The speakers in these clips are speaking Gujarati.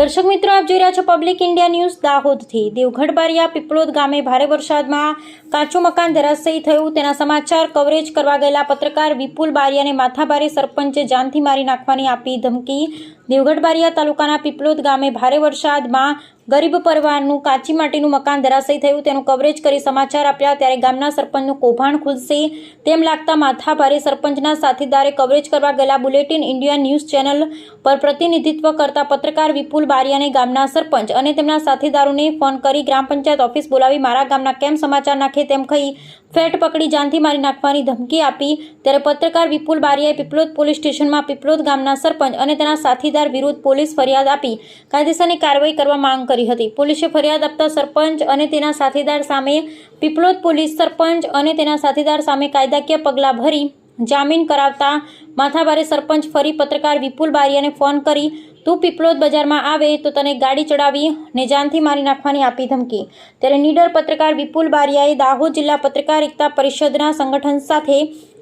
દર્શક મિત્રો, આપ જોઈ રહ્યા છો પબ્લિક ઇન્ડિયા ન્યૂઝ દાહોદથી. દેવગઢ બારિયા પીપળોદ ગામે ભારે વરસાદમાં કાચું મકાન ધરાશયી થયું. તેના સમાચાર કવરેજ કરવા ગયેલા પત્રકાર વિપુલ બારિયાને માથાભારે સરપંચે જાનથી મારી નાખવાની આપી ધમકી. દેવગઢ બારિયા તાલુકાના પીપલોદ ગામે ભારે વરસાદમાં ગરીબ પરિવારનું કાચી માટીનું મકાન ધરાશયી થયું. તેનું કવરેજ કરી સમાચાર આપ્યા ત્યારે ગામના સરપંચનું કૌભાંડ ખુલશે તેમ લાગતા માથાભારે સરપંચના સાથીદારે કવરેજ કરવા ગયેલા બુલેટિન ઇન્ડિયા ન્યૂઝ ચેનલ પર પ્રતિનિધિત્વ કરતા પત્રકાર વિપુલ બારિયાને ગામના સરપંચ અને તેમના સાથીદારોને ફોન કરી ગ્રામ પંચાયત ઓફિસ બોલાવી મારા ગામના કેમ સમાચાર નાખે તેમ કહી ફેટ પકડી જાનથી મારી નાખવાની ધમકી આપી, ત્યારે પત્રકાર વિપુલ બારીયાએ પીપલોદ પોલીસ સ્ટેશનમાં પીપલોદ ગામના સરપંચ અને તેના સાથીદાર વિરુદ્ધ પોલીસ ફરિયાદ આપી. કાયદેસરની કાર્યવાહી કરવા માંગ કરી હતી. પોલીસે ફરિયાદ આપતા સરપંચ અને તેના સાથીદાર સામે પીપલોદ પોલીસ સરપંચ અને તેના સાથીદાર સામે કાયદાકીય પગલાં ભરી જામીન કરાવતા માથાભારે સરપંચ ફરી પત્રકાર વિપુલ બારિયાને ફોન કરી, તું પીપલોદ બજારમાં આવે તો તને ગાડી ચડાવી ને જાનથી મારી નાખવાની આપી ધમકી. ત્યારે નીડર પત્રકાર વિપુલ બારિયાએ દાહોદ જિલ્લા પત્રકાર એકતા પરિષદના સંગઠન સાથે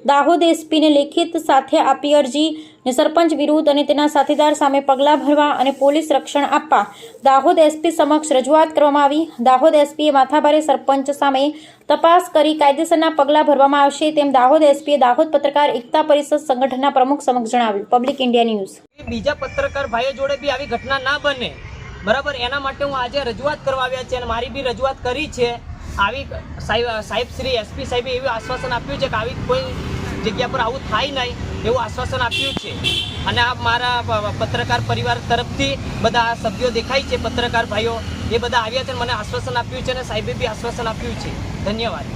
દાહોદ એસપીને લેખિત સાથે આપી અરજી. ને સરપંચ વિરુદ્ધ અને તેના સાથીદાર સામે પગલાં ભરવા અને પોલીસ રક્ષણ આપવા દાહોદ એસપી સમક્ષ રજૂઆત કરવામાં આવી. દાહોદ એસપીએ માથાભારે સરપંચ સામે તપાસ કરી કાયદેસરના પગલાં ભરવામાં આવશે તેમ દાહોદ એસપીએ દાહોદ પત્રકાર એકતા પરિષદ સંગઠનના પ્રમુખ સમક્ષ જણાવ્યું. Public India news. બીજા પત્રકાર ભાઈઓ જોડે બી આવી ઘટના ના બને. બરાબર? એના માટે હું આજે રજૂઆત કરવા આવ્યા છે અને મારી બી રજૂઆત કરી છે. આવી સાહેબ સાહેબ શ્રી, એસપી સાહેબે એવું આશ્વાસન આપ્યું છે કે આવી કોઈ જગ્યા પર આવું થાય નહીં એવું આશ્વાસન આપ્યું છે. અને આ મારા પત્રકાર પરિવાર તરફથી બધા સભ્યો દેખાય છે, પત્રકાર ભાઈઓ એ બધા આવ્યા છે મને આશ્વાસન આપ્યું છે અને સાહેબે બી આશ્વાસન આપ્યું છે. ધન્યવાદ.